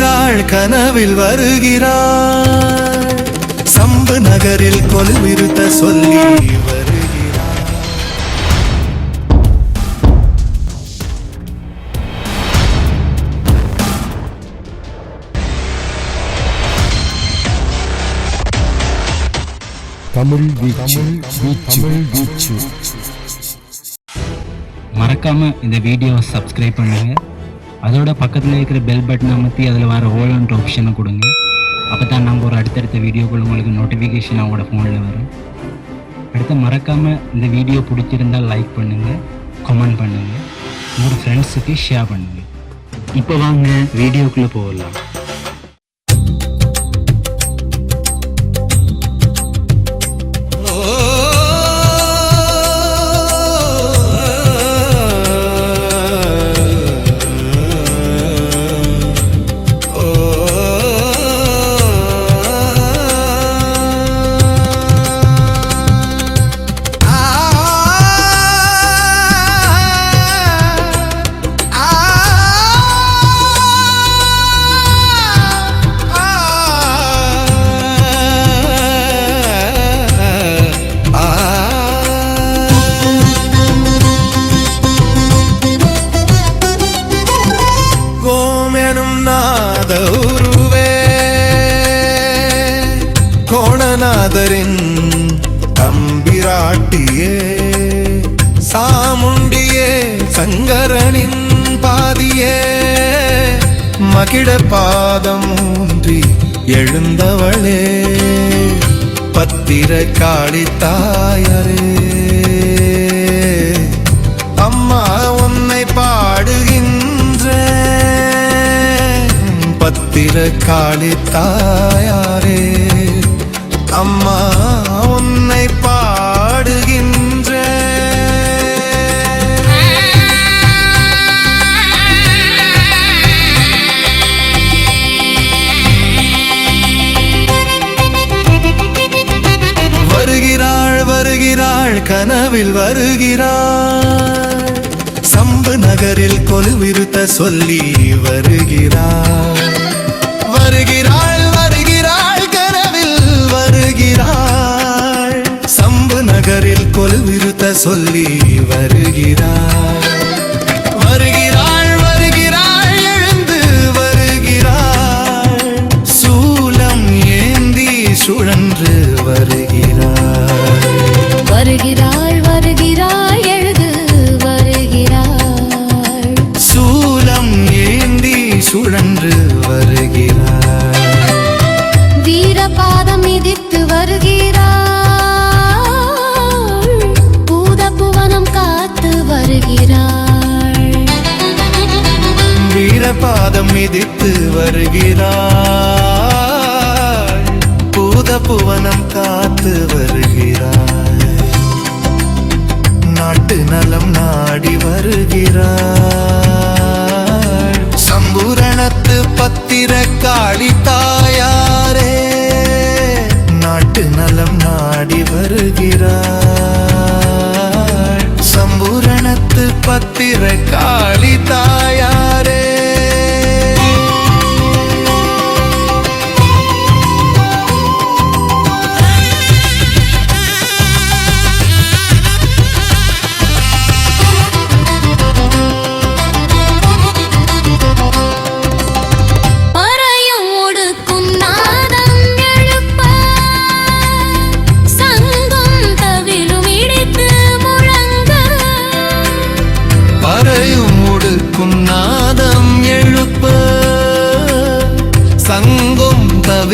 வருகிறாள் கனவில் வருகிறாள். சம்பு நகரில் கொலுவிருத்த சொல்லி வருகிறாள். தமிழ் வீச்சு தமிழ் வீச்சு. மறக்காம இந்த வீடியோவை சப்ஸ்கிரைப் பண்ணுங்க. அதோட பக்கத்தில் இருக்கிற பெல் பட்டன் அமர்த்தி அதில் வர ஓலன்ற ஆப்ஷனை கொடுங்க. அப்போ தான் நம்ம ஒரு அடுத்தடுத்த வீடியோக்கள் உங்களுக்கு நோட்டிஃபிகேஷன் அவங்களோட ஃபோனில் வரும். அடுத்து மறக்காமல் இந்த வீடியோ பிடிச்சிருந்தால் லைக் பண்ணுங்கள் கமெண்ட் பண்ணுங்கள் உங்களோட ஃப்ரெண்ட்ஸுக்கு ஷேர் பண்ணுங்கள் இப்போ வாங்க வீடியோக்குள்ளே போகலாம். பாட்டியே சாமுண்டியே சங்கரனின் பாதியே. மகிழ பாதம் ஊன்றி எழுந்தவளே பத்திர காளி தாயரே. அம்மா உன்னை பாடுகின்ற பத்திர காளி காளித்தாயாரே இரவில் வருகிறாள் சம்பு நகரில் கொலுவிருத்த சொல்லி வருகிறார். வருகிறாள் வருகிறாள் கனவில் வருகிறாள். சம்பு நகரில் கொலுவிருத்த சொல்லி வருகிறார். புவனம் காத்து வருகிறாய். நாட்டு நலம் நாடி வருகிறாய். சம்பூரணத்து பத்திர காளி தாயாரே நாட்டு நலம் நாடி வருகிறாய். சம்பூரணத்து பத்திர காளி தாயாரே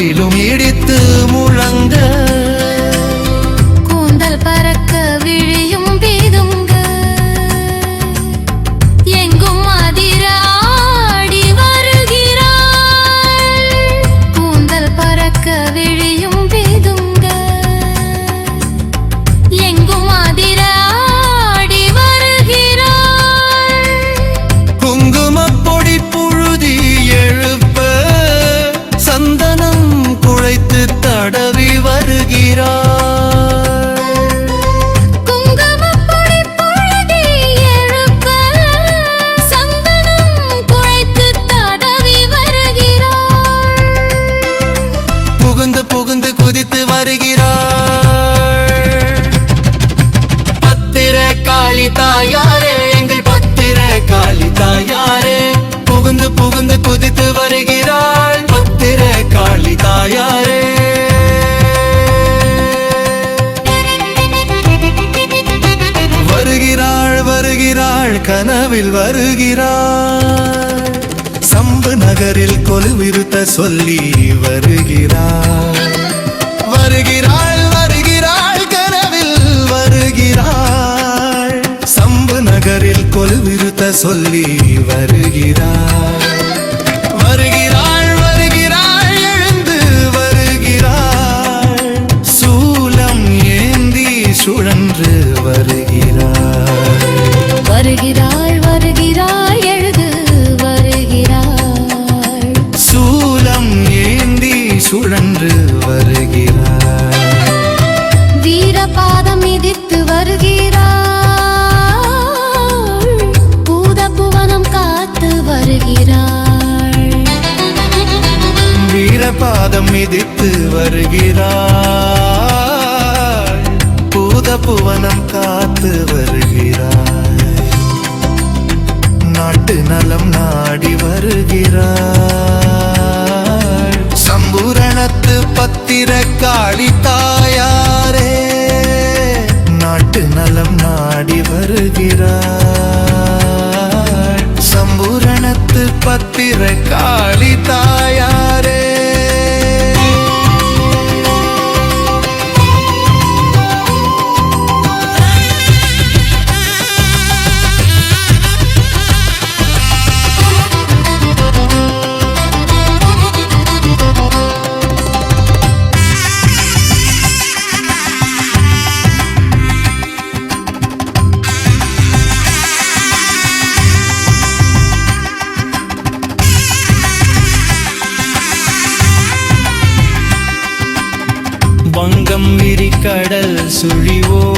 Cocodrilo கனவில் வருகிறாள். சம்பு நகரில் கொலுவிருத்த சொல்லி வருகிறாள். வருகிறாள் வருகிறாள் கனவில் வருகிறாள். சம்பு நகரில் கொலுவிருத்த சொல்லி வருகிறாள். பாதம் மிதித்து வருகிறாய். பூத புவனம் காத்து வருகிறாய். நாட்டு நலம் நாடி வருகிறாய். சம்பூரணத்து பத்திர காளி தாயாரே நாட்டு நலம் நாடி வருகிறாய். சம்பூரணத்து பத்திர காளி தாய் விரிக்கடல்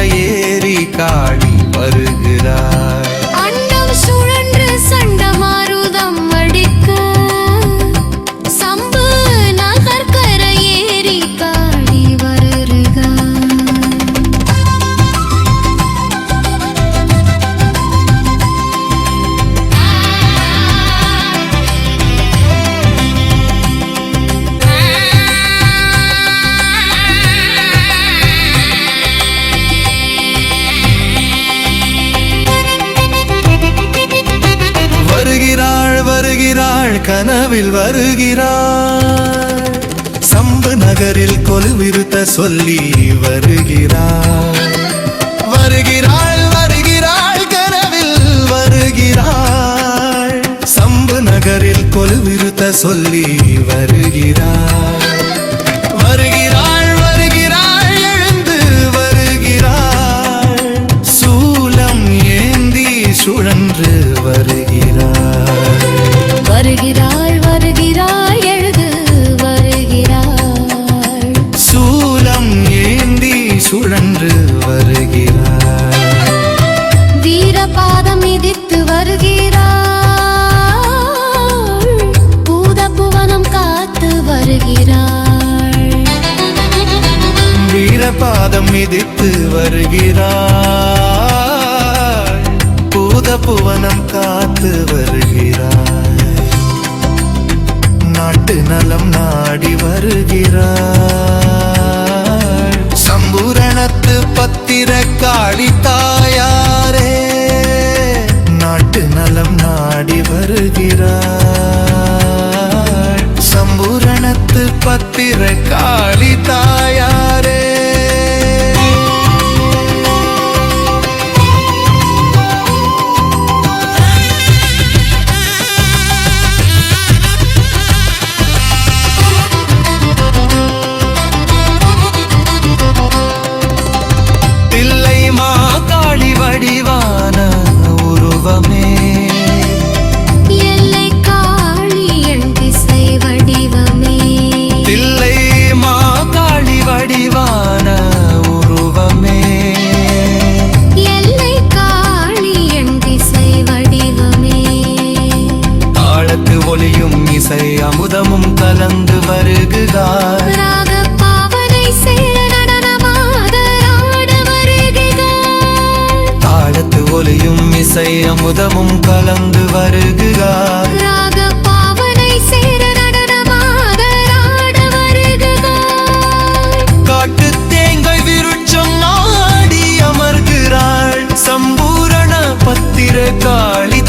நகர்கர இரவில் வருகிறாள் சம்பு நகரில் கொலுவிருத்த சொல்லி வருகிறார் வருகிறாள் வருகிறாள் கனவில் வருகிறாள். சம்பு நகரில் கொலுவிருத்த சொல்லி வருகிறார் வருகிறாள் வருகிறாள் எழுந்து வருகிறாள். சூலம் ஏந்தி சுழன்று வரு புவனம் காத்து வருகிறாய். நாட்டு நலம் நாடி வருகிறாள் சம்பூரணத்து பத்திர காளி தாயாரே நாட்டு நலம் நாடி வருகிறாள் சம்பூரணத்து பத்திர காளி தாயார் இசை அமுதமும் கலந்து வருகிறார் காட்டு தேங்காய் விருட்சம் நாடி அமர்கிறாள். சம்பூரண பத்திர காளி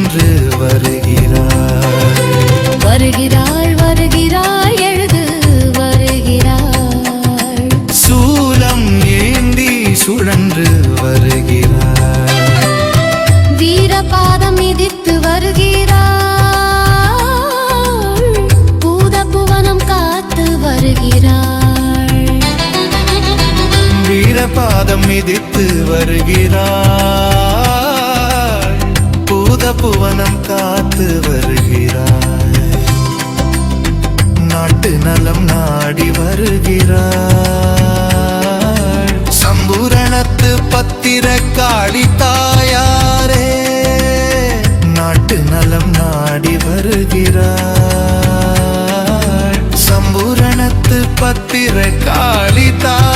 சுழன்று வருகிறாள் வருகிறாள் வருகிறாள் எழுது வருகிறாள் சூலம் ஏந்தி சுழன்று வருகிறாள் வீரபாதம் மிதித்து வருகிறாள் பூத புவனம் காத்து வருகிறாள் வீரபாதம் மிதித்து வருகிறாள் பூத புவனம் காத்து வருகிறாய். நாட்டு நலம் நாடி வருகிறாய். சம்பூரணத்து பத்திர காளி தாயாரே நாட்டு நலம் நாடி வருகிறாய். சம்பூரணத்து பத்திர காளி தாயாரே